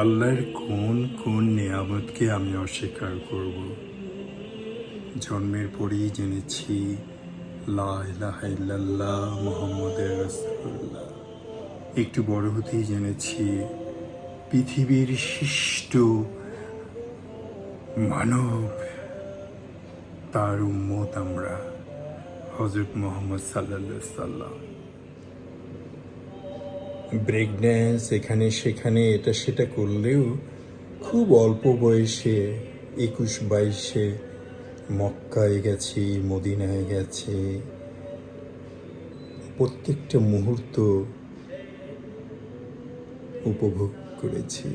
আল্লাহর কোন কোন নিয়ামতকে আমি অস্বীকার করব? জন্মের পরেই জেনেছি মোহাম্মদের একটু বড় হতেই জেনেছি, পৃথিবীর শিষ্ট মানব, তার উম্মত আমরা হজরত মোহাম্মদ সাল্লাহ সাল্লাম ব্রেক ড্যান্স এখানে সেখানে এটা সেটা করলেও খুব অল্প বয়সে, একুশ বাইশে মক্কায় গেছি, মদিনায় গেছি। প্রত্যেকটা মুহূর্ত উপভোগ করেছি।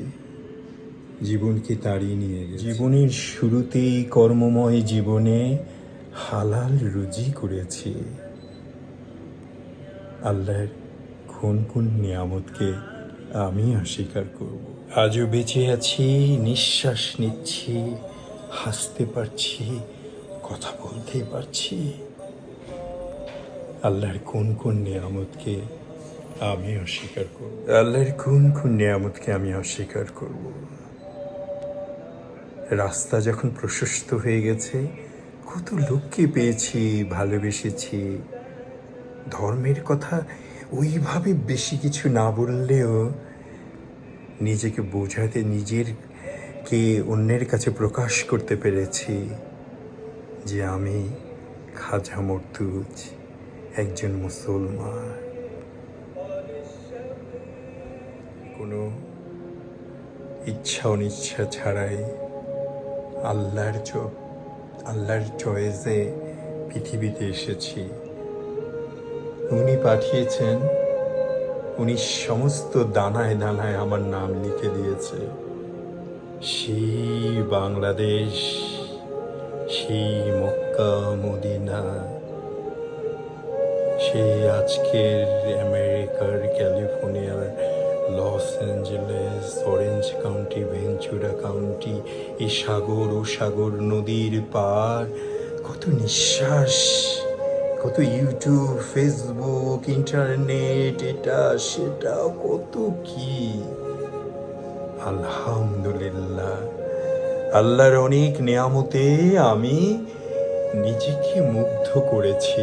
জীবনকে তাড়িয়ে নিয়ে গেছে? জীবনের শুরুতেই কর্মময় জীবনে হালাল রুজি করেছি। আল্লাহর কোন কোন নিয়ামতকে আমি অস্বীকার করব? আজও বেঁচে আছি, নিঃশ্বাস নিচ্ছি, হাসতে পারছি, কথা বলতে পারছি। আল্লাহর কোন কোন নিয়ামতকে আমি অস্বীকার করব? আল্লাহর কোন কোন নিয়ামতকে আমি অস্বীকার করব? রাস্তা যখন প্রশস্ত হয়ে গেছে, কত লোককে পেয়েছি, ভালোবেসেছি। ধর্মের কথা ওইভাবে বেশি কিছু না বললেও নিজেকে বোঝাতে নিজের কে অন্যের কাছে প্রকাশ করতে পেরেছি যে আমি খাজা মর্তুজ, একজন মুসলমান। কোনো ইচ্ছা অনিচ্ছা ছাড়াই আল্লাহর চোখ আল্লাহর চয়েসে পৃথিবীতে এসেছি। উনি পাঠিয়েছেন, উনি সমস্ত দানায় দানায় আমার নাম লিখে দিয়েছে। সেই বাংলাদেশ, সেই মক্কা, মদিনা, সেই আজকের আমেরিকার ক্যালিফোর্নিয়ার, Los Angeles, Orange County, Ventura County, এই সাগর ও সাগর নদীর পার কত নিঃশ্বাস। কত ইউটিউব ফেসবুক ইন্টারনেট এটা, সেটা, কত কি? আলহামদুলিল্লাহ। আল্লাহর অনেক নিয়ামতে আমি নিজেকে মুগ্ধ করেছি।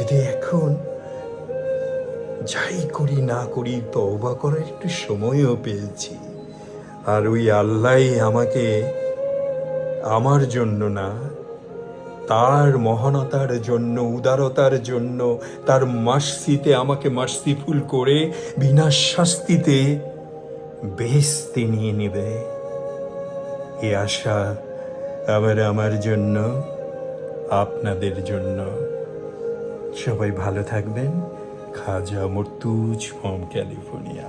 যদি এখন যাই করি, না করি, তওবা করার একটু সময়ও পেয়েছি। আর ওই আল্লাহ আমাকে আমার জন্য না তার মহানতার জন্য, উদারতার জন্য, তার মাসিতে আমাকে মাসিফুল করে, বিনা শাস্তিতে বেহেস্তে নিয়ে নেবে। এ আশা আমার আমার জন্য, আপনাদের জন্য। সবাই ভালো থাকবেন। খাজা মর্তুজ ফ্রম ক্যালিফোর্নিয়া